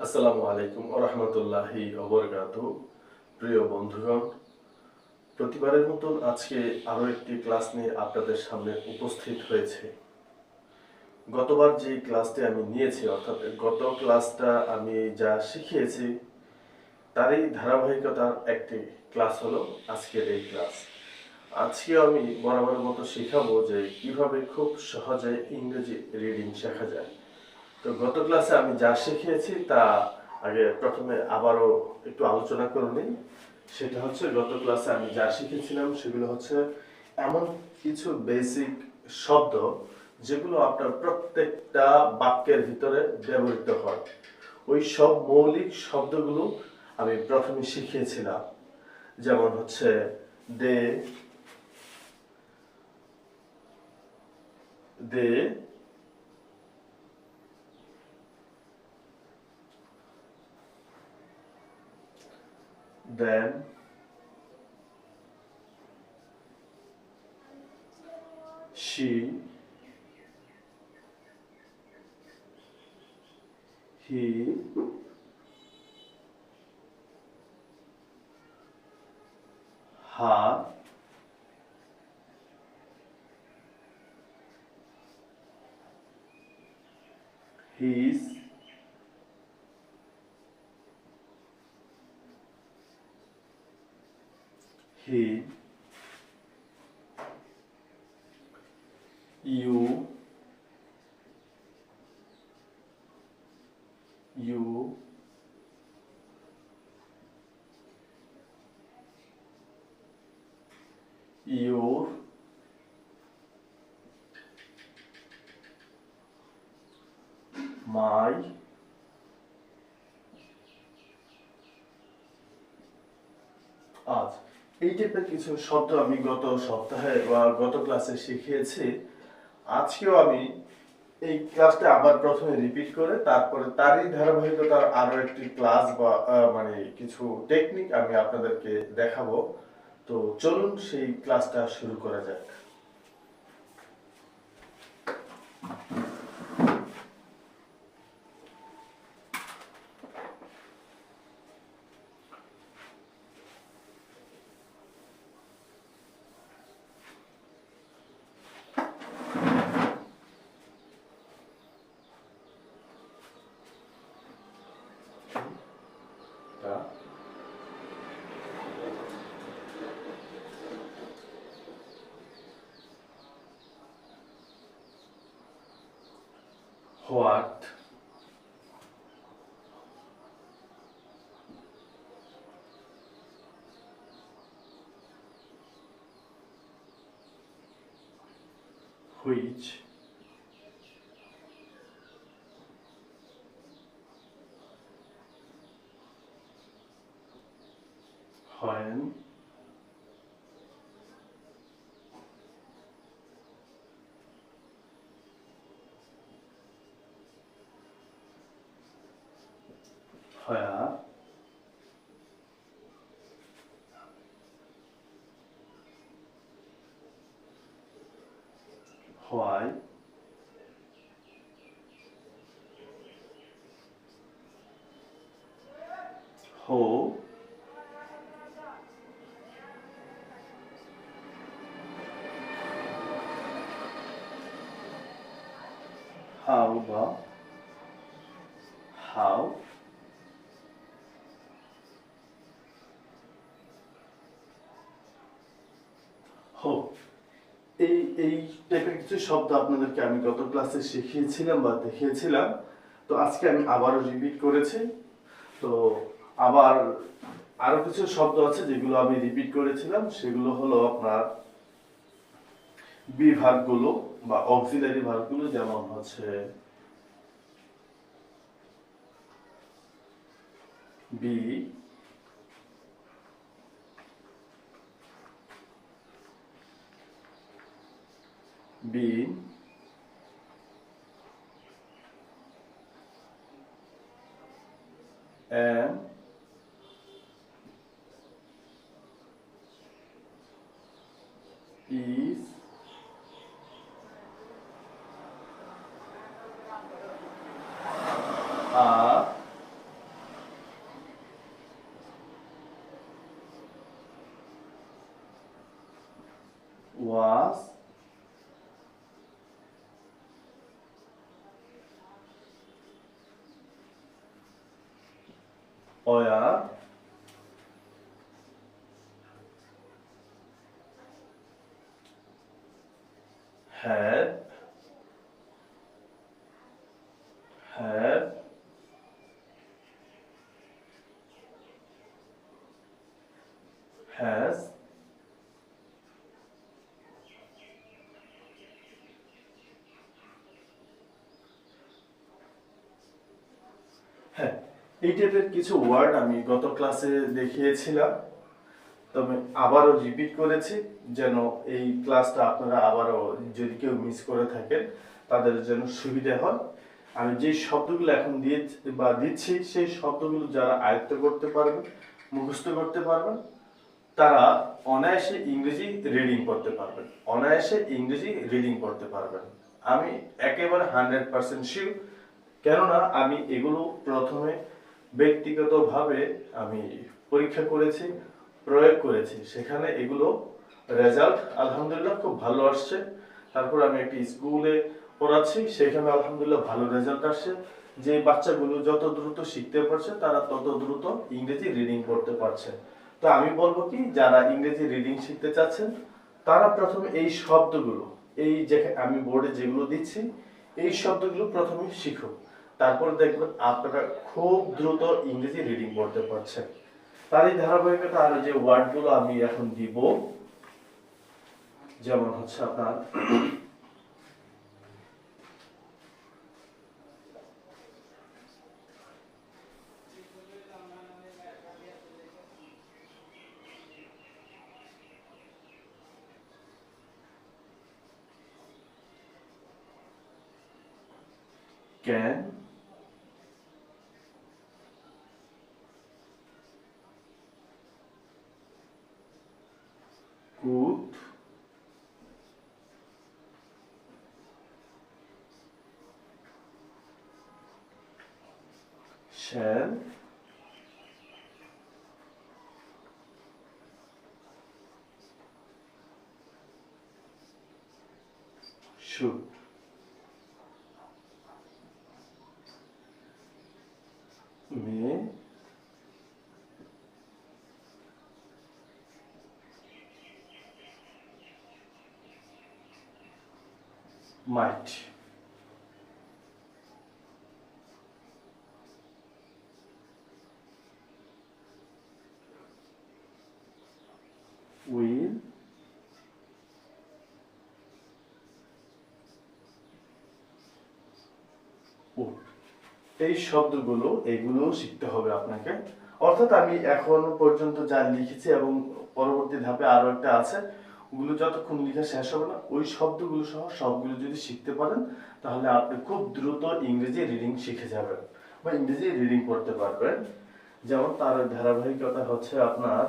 আসসালামু আলাইকুম ওরহমতুল্লাহি অবরকাত প্রিয় বন্ধুগণ, প্রতিবারের মতন আজকে আরও একটি ক্লাস নিয়ে আপনাদের সামনে উপস্থিত হয়েছে। গতবার যে ক্লাসটি আমি নিয়েছি, অর্থাৎ গত ক্লাসটা আমি যা শিখিয়েছি, তারই ধারাবাহিকতার একটি ক্লাস হলো আজকের এই ক্লাস। আজকে আমি বরাবর মতো শেখাবো যে কীভাবে খুব সহজে ইংরেজি রিডিং শেখা যায়। তো গত ক্লাসে আমি যা শিখিয়েছি তা আগে প্রথমে আবারও একটু আলোচনা করে নিই। সেটা হচ্ছে গত ক্লাসে আমি যা শিখেছিলাম সেগুলো হচ্ছে এমন কিছু বেসিক শব্দ যেগুলো আপনার প্রত্যেকটা বাক্যের ভিতরে ব্যবহৃত হয়। ওই সব মৌলিক শব্দগুলো আমি প্রথমে শিখিয়েছিলাম। যেমন হচ্ছে দে দে then she he her his he you এই টাইপের কিছু শব্দ আমি গত সপ্তাহে বা গত ক্লাসে শিখিয়েছি। আজকেও আমি এই ক্লাসটা আবার প্রথমে রিপিট করে তারপরে তারই ধারাবাহিকতার আরও একটি ক্লাস বা মানে কিছু টেকনিক আমি আপনাদেরকে দেখাবো। তো চলুন সেই ক্লাসটা শুরু করা যাক। Which why? Who? How বা how এই এই টাইপের কিছু শব্দ আপনাদেরকে আমি গত ক্লাসে শিখিয়েছিলাম বা দেখিয়েছিলাম। তো আজকে আমি আবারও রিপিট করেছি। তো আবার আরও কিছু শব্দ আছে যেগুলো আমি রিপিট করেছিলাম। সেগুলো হলো আপনার বিভাগগুলো বা অক্সিলারি ভার্বগুলো যেমন হচ্ছে be be and euer have have has have এই টাইপের কিছু ওয়ার্ড আমি গত ক্লাসে দেখিয়েছিলাম। তবে আবারও রিপিট করেছি, যেন এই ক্লাসটা আপনারা আবারও যদি কেউ মিস করে থাকেন, তাদের যেন সুবিধা হয়। আমি যে শব্দগুলো এখন দিয়ে বা দিচ্ছি, সেই শব্দগুলো যারা আয়ত্ত করতে পারবেন, মুখস্থ করতে পারবেন, তারা অনায়াসে ইংরেজি রিডিং করতে পারবেন। অনায়াসে ইংরেজি রিডিং করতে পারবেন। আমি একেবারে হান্ড্রেড পার্সেন্ট শিওর কেননা আমি এগুলো প্রথমে ব্যক্তিগতভাবে আমি পরীক্ষা করেছি, প্রয়োগ করেছি। সেখানে এগুলো রেজাল্ট আলহামদুলিল্লাহ খুব ভালো আসছে। তারপর আমি একটি স্কুলে পড়াচ্ছি, সেখানে আলহামদুলিল্লাহ ভালো রেজাল্ট আসছে। যে বাচ্চাগুলো যত দ্রুত শিখতে পারছে, তারা তত দ্রুত ইংরেজি রিডিং করতে পারছে। তো আমি বলব কি, যারা ইংরেজি রিডিং শিখতে চাচ্ছেন, তারা প্রথমে এই শব্দগুলো, এই যে আমি বোর্ডে যেগুলো দিচ্ছি, এই শব্দগুলো প্রথমে শিখো তারপর দেখবেন আপনারা খুব দ্রুত ইংরেজি রিডিং করতে পারছেন। তারই ধারাবাহিকতা আরও যে ওয়ার্ডগুলো আমি এখন দিব, যেমন হচ্ছে আপনার, can 10 shoot Me. might এই শব্দগুলো, এগুলো শিখতে হবে আপনাকে। অর্থাৎ আমি এখন পর্যন্ত যা লিখেছি এবং পরবর্তী ধাপে আরও একটা আছে, ওগুলো যতক্ষণ লেখা শেষ হবে না, ওই শব্দগুলো সহ সবগুলো যদি শিখতে পারেন, তাহলে আপনি খুব দ্রুত ইংরেজি রিডিং শিখে যাবেন বা ইংরেজি রিডিং করতে পারবেন। যেমন তার ধারাবাহিকতা হচ্ছে আপনার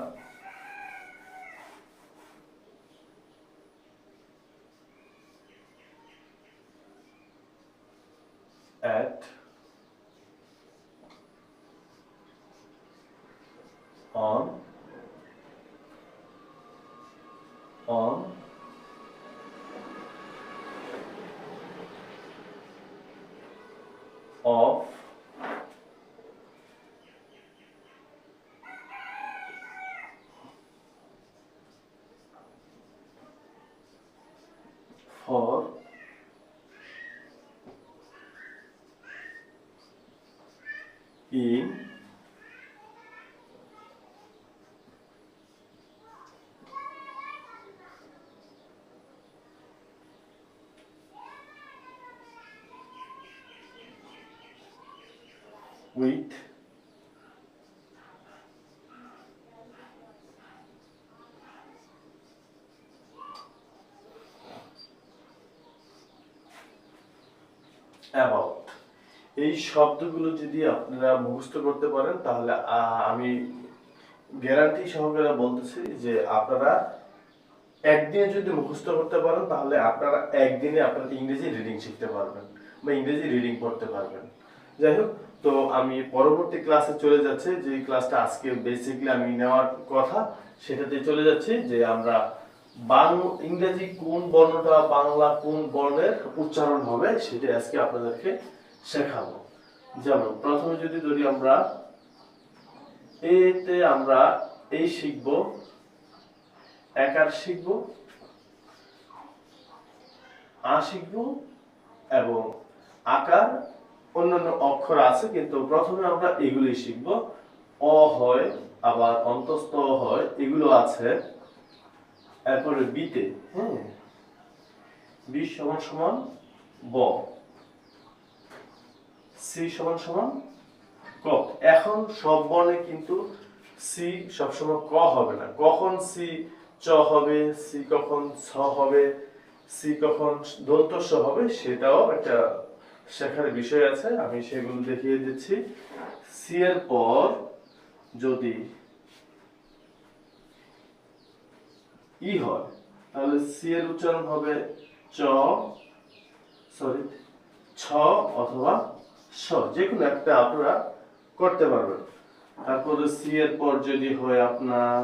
in with about এই শব্দগুলো যদি আপনারা মুখস্থ করতে পারেন, তাহলে আমি গ্যারান্টি সহকারে বলতেছি যে আপনারা একদিনে যদি মুখস্থ করতে পারেন, তাহলে আপনারা একদিনে আপনারা ইংরেজি রিডিং শিখতে পারবেন বা ইংরেজি রিডিং পড়তে পারবেন। যাই হোক, তো আমি পরবর্তী ক্লাসে চলে যাচ্ছি, যে ক্লাসটা আজকে বেসিকলি আমি নেওয়ার কথা, সেটাতে চলে যাচ্ছি যে আমরা বাং ইংরেজি কোন বর্ণটা বাংলা কোন বর্ণের উচ্চারণ হবে, সেটা আজকে আপনাদেরকে শেখাবো। যেমন, প্রথমে যদি ধরি আমরা এতে আমরা এই শিখব, একার শিখব, আ শিখব এবং আকার অন্যান্য অক্ষর আছে, কিন্তু প্রথমে আমরা এগুলি শিখব। অ হয়, আবার অন্তস্থ হয়, এগুলো আছে। এরপরে বিতে হ্যাঁ বি সমান সমান ব। সি সমান সমান ক। এখন সব বর্ণে কিন্তু সি সবসময় ক হবে না। কখন সি চ হবে সি কখন ছ হবে সি কখন দন্ত হবে, সেটাও একটা শেখার বিষয় আছে। আমি সেগুলো দেখিয়ে দিচ্ছি। সি এর পর যদি ই হয়, তাহলে সি এর উচ্চারণ হবে চ সরি ছ অথবা যে কোনো একটা আপনারা করতে পারবেন। তারপরে সি এর পর যদি হয় আপনার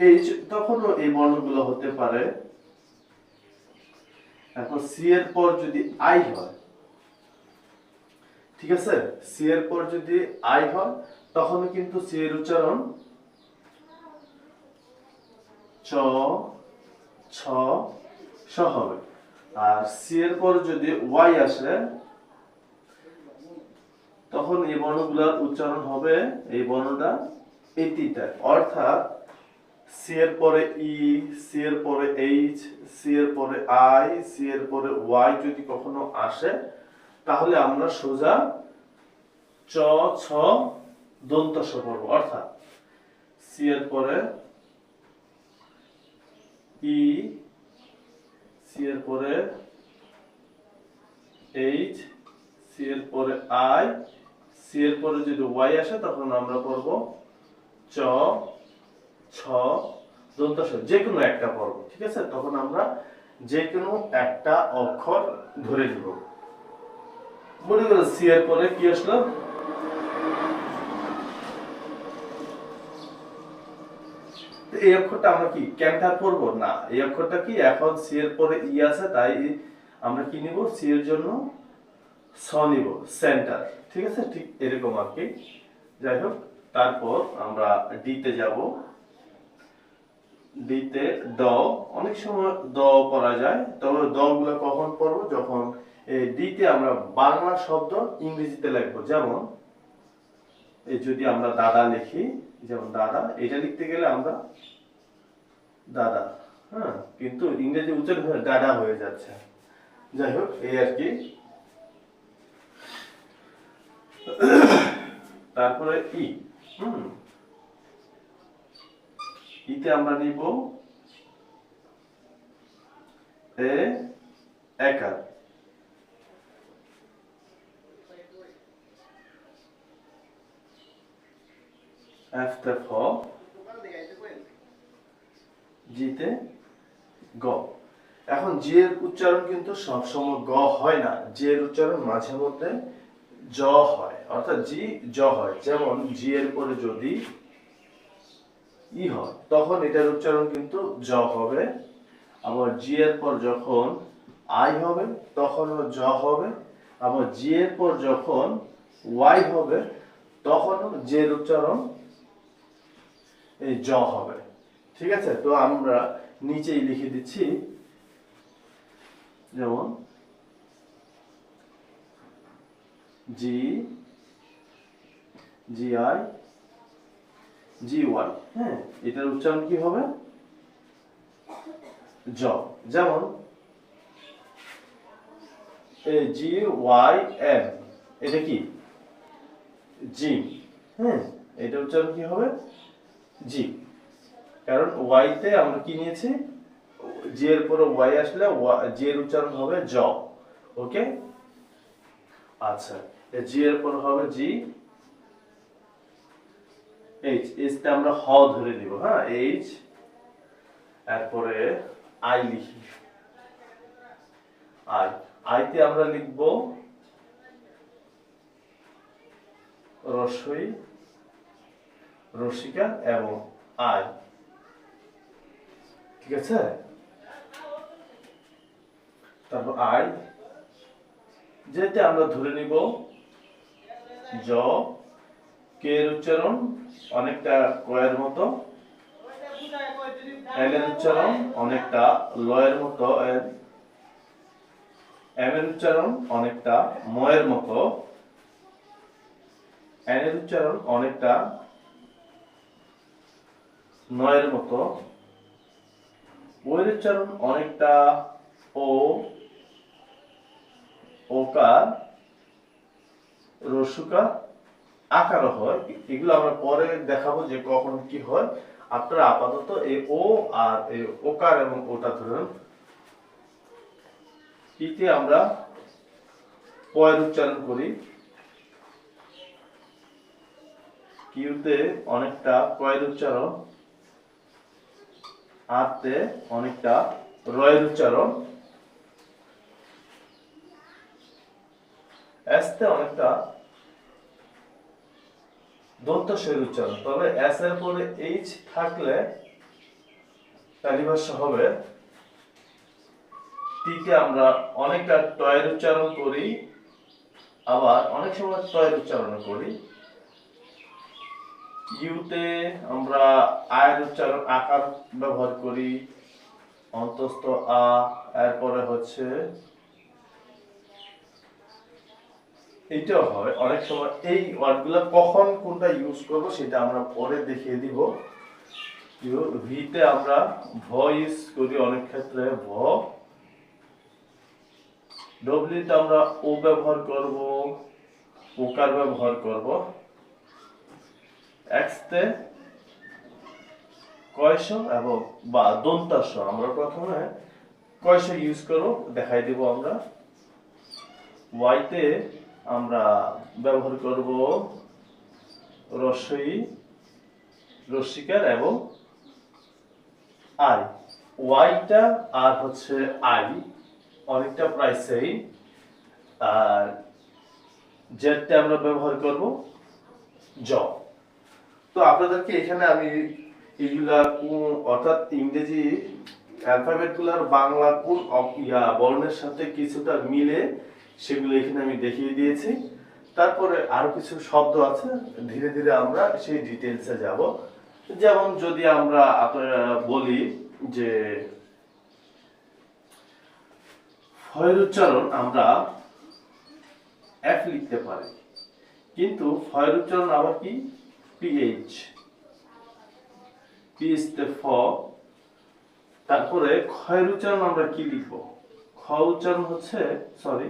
এইচ তখনও এই বর্ণগুলো হতে পারে। এখন সি এর পর যদি আই হয়, ঠিক আছে? সি এর পর যদি আই হয় তখন কিন্তু সি এর উচ্চারণ চ, ছ হবে। আর সি এর পর যদি ওয়াই আসে তখন এই বর্ণগুলোর উচ্চারণ হবে, এই বর্ণটা এই তিনটায় অর্থাৎ সি এর পরে ই সি এর পরে এইচ সি এর পরে আই সি এর পরে ওয়াই যদি কখনো আসে, তাহলে আমরা সোজা চ, ছ দন্ত পড়ব অর্থাৎ সি এর পরে ই সি এর পরে এইচ সি এর পরে আই সি এর পরে যদি ওয়াই আসে, তখন আমরা পড়ব চ, ছ দন্তাস যে কোনো একটা পর্ব, ঠিক আছে? তখন আমরা যে কোনো একটা অক্ষর ধরে নিব। মনে করো সি এর পরে কি আসলো? এই অক্ষরটা আমরা কি, ক্যান্টার পড়ব? না, এই অক্ষরটা কি? এখন সি এর পরে ই আছে, তাই আমরা কি নিব? সি এর জন্য স সেন্টার ঠিক আছে? ঠিক এরকম আর কি। যাই হোক, তারপর আমরা ডিতে যাব। ডিতে দ। অনেক সময় দ পড়া যায়। তবে দ গুলো কখন পড়ব? যখন ডিতে আমরা বাংলা শব্দ ইংরেজিতে লিখব। যেমন যদি আমরা দাদা লিখি, যেমন দাদা, এটা লিখতে গেলে আমরা দাদা হ্যাঁ? কিন্তু ইংরেজি উচ্চারণ দাদা হয়ে যাচ্ছে। যাই হোক, এই আর কি। তারপরে ই। হুম। ইতে আমরা নিব এ একার। জিতে গ। এখন জি এর উচ্চারণ কিন্তু সবসময় গ হয় না। জি এর উচ্চারণ মাঝে মধ্যে জ হয়, অর্থাৎ জি, জ হয়। যেমন জি এর পরে যদি ই হয়, তখন এটার উচ্চারণ কিন্তু জ হবে। আবার জি এর পর যখন আই হবে, তখনও জ হবে। আবার জি এর পর যখন ওয়াই হবে, তখনও জের উচ্চারণ এই জ হবে। ঠিক আছে? তো আমরা নিচেই লিখে দিচ্ছি। যেমন জি জি আই জি ওয়াই হ্যাঁ এটার উচ্চারণ কি হবে? জ, যেমন জি ওয়াই এম এটা কি? জিম হ্যাঁ এটা উচ্চারণ কি হবে? জি কারণ ওয়াইতে আমরা কি নিয়েছি? জি এর পরে ওয়াই আসলে জি এর উচ্চারণ হবে জ ওকে আচ্ছা জি এর পর হবে জি এইচ এইচটা আমরা হ ধরে দিব হ্যাঁ? এইচ এরপরে আই লিখি। আই আইতে আমরা লিখব রসই, রসিকা এবং আই। ঠিক আছে? তারপর আই যেতে আমরা ধরে নিব জ, কে এর উচ্চারণ? অনেকটা কয়ের মতো। এল উচ্চারণ? অনেকটা লয়ের মতো। এম এর উচ্চারণ? অনেকটা ময়ের মতো। এন এর উচ্চারণ? অনেকটা নয়ের মতো। ও এর উচ্চারণ? অনেকটা ও, ওকার। রসুকা আকার হয়। এগুলো আমরা পরে দেখাবো যে কখন কি হয়। আপনারা আপাতত এই ও আর এই ওকার এবং ওটা ধরুন ইতে আমরা পয়ের উচ্চারণ করি। কিউতে অনেকটা কয়ের উচ্চারণ। আতে অনেকটা রয়ের উচ্চারণ। এসতে অনেকটা দন্তস্বর উচ্চারণ। তবে এস এর পরে এইচ থাকলে তালিভাষ্য হবে। টিতে আমরা অনেকটা টয়ের উচ্চারণ করি, আবার অনেক সময় টয়ের উচ্চারণ করি। ইউতে আমরা আয়ের উচ্চারণ, আকার ব্যবহার করি, অন্তস্থ আ, এরপরে হচ্ছে এইটাও হয়, অনেক সময় এই ওয়ার্ডগুলো কখন কোনটা ইউজ করব সেটা আমরা পরে দেখিয়ে দিব। ভিতে আমরা ভয়েস করি অনেক ক্ষেত্রে ভ ডব্লিউতে আমরা ও ব্যবহার করব ওকার ব্যবহার করব? এক্সতে কয়শ এবং বা দন্তাস আমরা প্রথমে কয়শ ইউজ করব, দেখাই দিব আমরা। ওয়াইতে আমরা ব্যবহার করব রসই রসিকার এবং আই। ওয়াইটা আর হচ্ছে আই অনেকটা প্রায় সেম আর জেডটা আমরা ব্যবহার করব জ। তো আপনাদেরকে এখানে আমি এইগুলা কোন- অর্থাৎ ইংরেজি অ্যালফাবেটগুলার বাংলা কোন বর্ণের সাথে কিছুটা মিলে সেগুলো এখানে আমি দেখিয়ে দিয়েছি। তারপরে আরও কিছু শব্দ আছে। ধীরে ধীরে আমরা সেই ডিটেলসে যাব। যেমন যদি আমরা আপনারা বলি যে ফয়ের উচ্চারণ আমরা এফ লিখতে পারি। কিন্তু ফয়ের উচ্চারণ আবার কি? পিএইচ পিএইচতে ফ তারপরে ক্ষয়ের উচ্চারণ আমরা কি লিখব? খ উচ্চারণ হচ্ছে সরি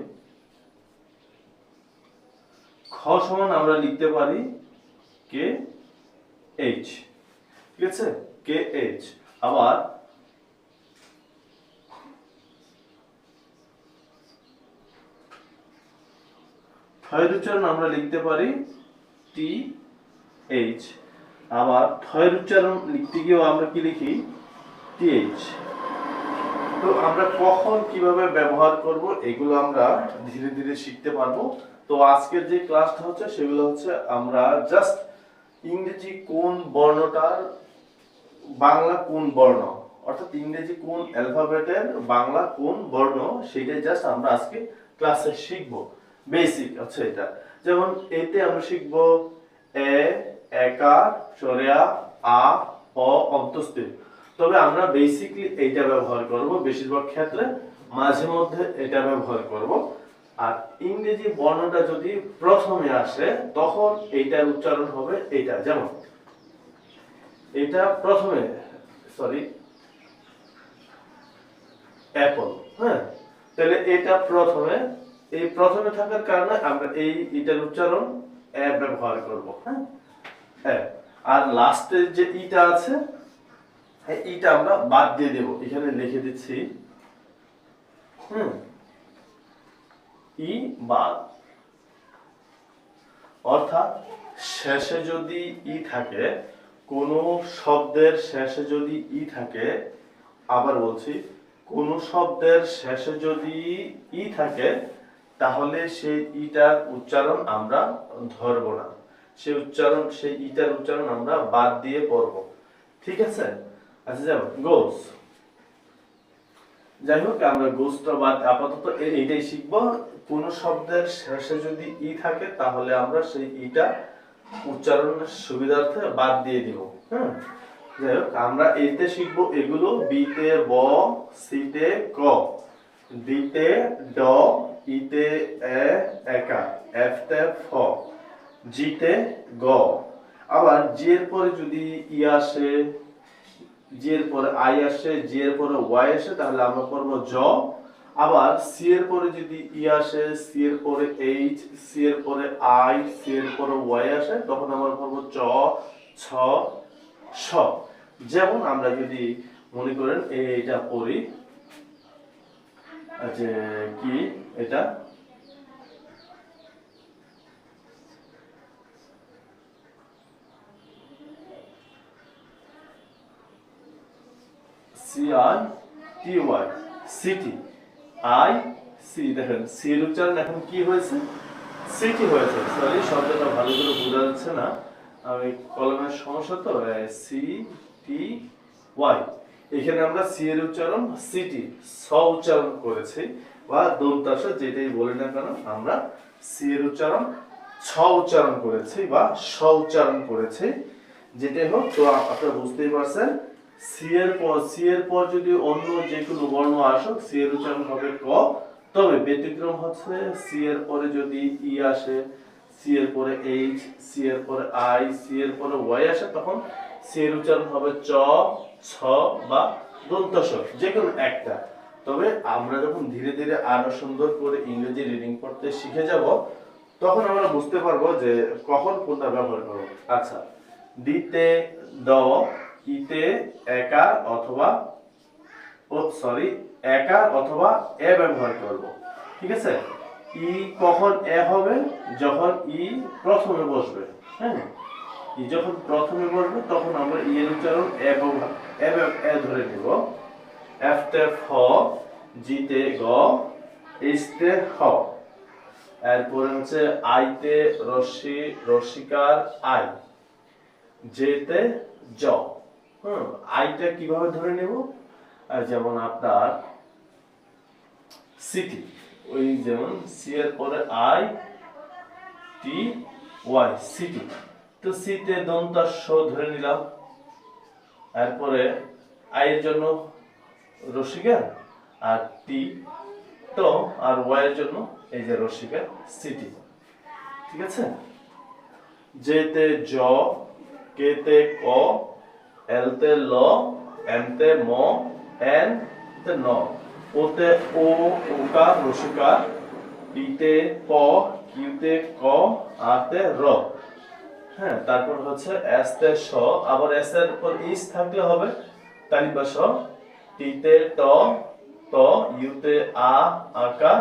সমান আমরা লিখতে পারি কে এইচ। ঠিক আছে? K H. আবার থয়ের উচ্চারণ আমরা লিখতে পারি টি এইচ। আবার থয়ের উচ্চারণ লিখতে গিয়েও আমরা কি লিখি? T H. তো আমরা কখন কীভাবে ব্যবহার করব এগুলো আমরা ধীরে ধীরে শিখতে পারব। তো আজকের যে ক্লাসটা হচ্ছে সেগুলো হচ্ছে আমরা জাস্ট ইংরেজি কোন বর্ণটার, বাংলা কোন বর্ণ, অর্থাৎ ইংরেজি কোন অ্যালফাবেটের বাংলা কোন বর্ণ সেটাই জাস্ট আমরা আজকে ক্লাসে শিখব। বেসিক হচ্ছে এটা। যেমন এতে আমরা শিখব এ, একা চরেয়া আ অ অন্তস্থির। তবে আমরা বেসিকলি এইটা ব্যবহার করব, বেশিরভাগ ক্ষেত্রে মাঝে মধ্যে এটা ব্যবহার করব। আর ইংরেজি বর্ণটা যদি প্রথমে আসে, তখন এইটার উচ্চারণ হবে এইটা, যেমন। এটা প্রথমে সরি অ্যাপল হ্যাঁ? তাহলে এটা প্রথমে, এই প্রথমে থাকার কারণে আমরা এই এটার উচ্চারণ অ্যাপ ব্যবহার করব হ্যাঁ। আর লাস্টের যে ইটা আছে ইটা আমরা বাদ দিয়ে দেব। এখানে লিখে দিচ্ছি, হুম? ই অর্থাৎ শেষে যদি ই থাকে, কোন শব্দের শেষে যদি ই থাকে, আবার বলছি, কোন শব্দের শেষে যদি ই থাকে, তাহলে সেই ইটার উচ্চারণ আমরা ধরব না। সেই উচ্চারণ, সেই ইটার উচ্চারণ আমরা বাদ দিয়ে পড়ব। ঠিক আছে? আচ্ছা গোস যাই হোক, আমরা গোসটা বাদ আপাতত এইটাই শিখব। কোন শব্দের শেষে যদি ই থাকে, তাহলে আমরা সেই ইটা উচ্চারণের সুবিধার্থে বাদ দিয়ে দিব হ্যাঁ যাই হোক, আমরা এতে শিখব এগুলো, বিতে ব, সিতে ক, ডিতে ড, ইতে এ, একা, এফতে ফ, জিতে গ। আবার জি এর পরে যদি ই আসে জি এর পরে আই আসে জি এর পরে ওয়াই আসে, তাহলে আমরা পড়ব জ। আবার সি এর পরে যদি ই আসে সি এর পরে এইচ সি এর পরে আই সি এর পরে ওয়াই আসে, তখন আমরা পড়ব চ, ছ, স। যেমন আমরা যদি মনে করেন এইটা পড়ি, যে কি, এটা C I T Y city I C দেখেন সি এর উচ্চারণ এখন কি হয়েছে? সিটি হয়েছে সরি শব্দটা ভালো করে বোঝা যাচ্ছে না। আমি কলমের সমস্যা তো সি টি ওয়াই এখানে আমরা সি এর উচ্চারণ সিটি স উচ্চারণ করেছি, বা দন্তাস যেটাই বলি না কেন, আমরা সি এর উচ্চারণ ছ উচ্চারণ করেছি, বা স উচ্চারণ করেছি। যেটাই হোক, তো আপনারা বুঝতেই পারছেন সি এর পর সি এর পর যদি অন্য যে কোনো বর্ণ আসুক সি এর উচ্চারণ হবে ক। তবে ব্যতিক্রম হচ্ছে সি এর পরে যদি ই আসে সি এর পরে এইচ সি এর পরে আই সি এর পরে ওয়াই আসে, তখন সি এর উচ্চারণ হবে চ, ছ বা দন্তস যে কোনো একটা। তবে আমরা যখন ধীরে ধীরে আরও সুন্দর করে ইংরেজি রিডিং পড়তে শিখে যাব, তখন আমরা বুঝতে পারব যে কখন কোনটা ব্যবহার করব। আচ্ছা দিতে দ ইতে একা অথবা, ও সরি একা অথবা এ ব্যবহার করব। ঠিক আছে? ই কখন এ হবে? যখন ই প্রথমে বসবে। হ্যাঁ? ই যখন প্রথমে বসবে, তখন আমরা ই এর উচ্চারণ এ ব্যবহার, এ ধরে নিব। এফ তে ফ জিতে গ ইস্তে হ। এরপরে হচ্ছে আইতে রশ্মি রশ্মিকার আই। যেতে জ। হুম, আইটা কীভাবে ধরে নেব? আর যেমন আপনার সিটি, ওই যেমন সি এর পরে আই টি ওয়াই, সিটি। তো সিতে দন্তা স ধরে নিলাম। এরপরে আই এর জন্য রসিকা আর টি তো আর ওয়াই এর জন্য এই যে রসিকা সিটি। ঠিক আছে? যেতে জ কেতে ক এলতে ল এমতে ম, এন তে ন। ওতে ও ওকার রসিকার পিতে প কিউতে ক, আতে র। হ্যাঁ তারপর হচ্ছে এস তে স, আবার এস এর পর ইস থাকলে হবে, তালিবা স। টিতে ট, ত, ইউতে আ, আকা,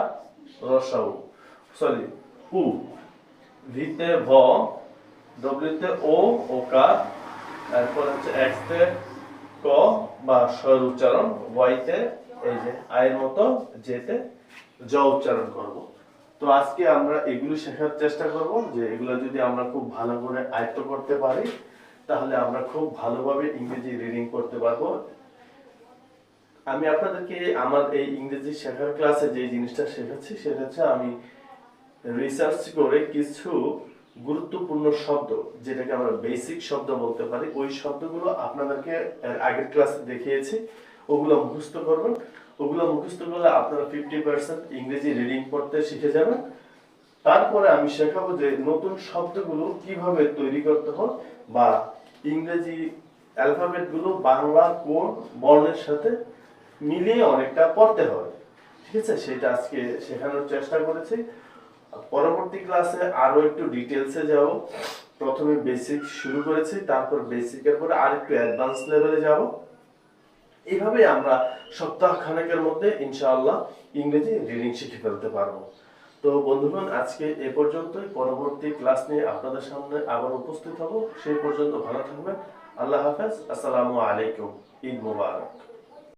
রসাউ। সরি, উ। ভিতে ভ, ডব্লিউতে ও ওকার তারপর হচ্ছে এক্স তে ক বা স্বর উচ্চারণ ওয়াইতে এই যে আয়ের মতো যেতে জ উচ্চারণ করব। তো আজকে আমরা এগুলো শেখার চেষ্টা করব যে এগুলো যদি আমরা খুব ভালো করে আয়ত্ত করতে পারি, তাহলে আমরা খুব ভালোভাবে ইংরেজি রিডিং করতে পারব। আমি আপনাদেরকে আমার এই ইংরেজি শেখার ক্লাসে যে জিনিসটা শেখাচ্ছি, সেটা হচ্ছে আমি রিসার্চ করে কিছু গুরুত্বপূর্ণ শব্দ, যেটাকে আমরা বেসিক শব্দ বলতে পারি, ওই শব্দগুলো আপনাদেরকে আগের ক্লাসে দেখিয়েছি। ওগুলো মুখস্থ করবেন। ওগুলো মুখস্থ করলে আপনারা ফিফটি পার্সেন্ট ইংরেজি রিডিং পড়তে শিখে যাবেন। তারপরে আমি শেখাবো যে নতুন শব্দগুলো কীভাবে তৈরি করতে হয় বা ইংরেজি অ্যালফাবেটগুলো বাংলা কোন বর্ণের সাথে মিলিয়ে অনেকটা পড়তে হয়। ঠিক আছে? সেটা আজকে শেখানোর চেষ্টা করেছি। পরবর্তী ক্লাসে আরও একটু ডিটেলসে যাব। প্রথমে বেসিক শুরু করেছি, তারপর বেসিকের পরে আরেকটু অ্যাডভান্স লেভেলে যাব। এইভাবে আমরা সপ্তাহ খানেকের মধ্যে ইনশাআল্লাহ ইংরেজি রিডিং শিখে ফেলতে পারব। তো বন্ধুগণ, আজকে এ পর্যন্তই। পরবর্তী ক্লাস নিয়ে আপনাদের সামনে আবার উপস্থিত হব। সেই পর্যন্ত ভালো থাকবেন। আল্লাহ হাফেজ। আসসালামু আলাইকুম। ঈদ মুবারক।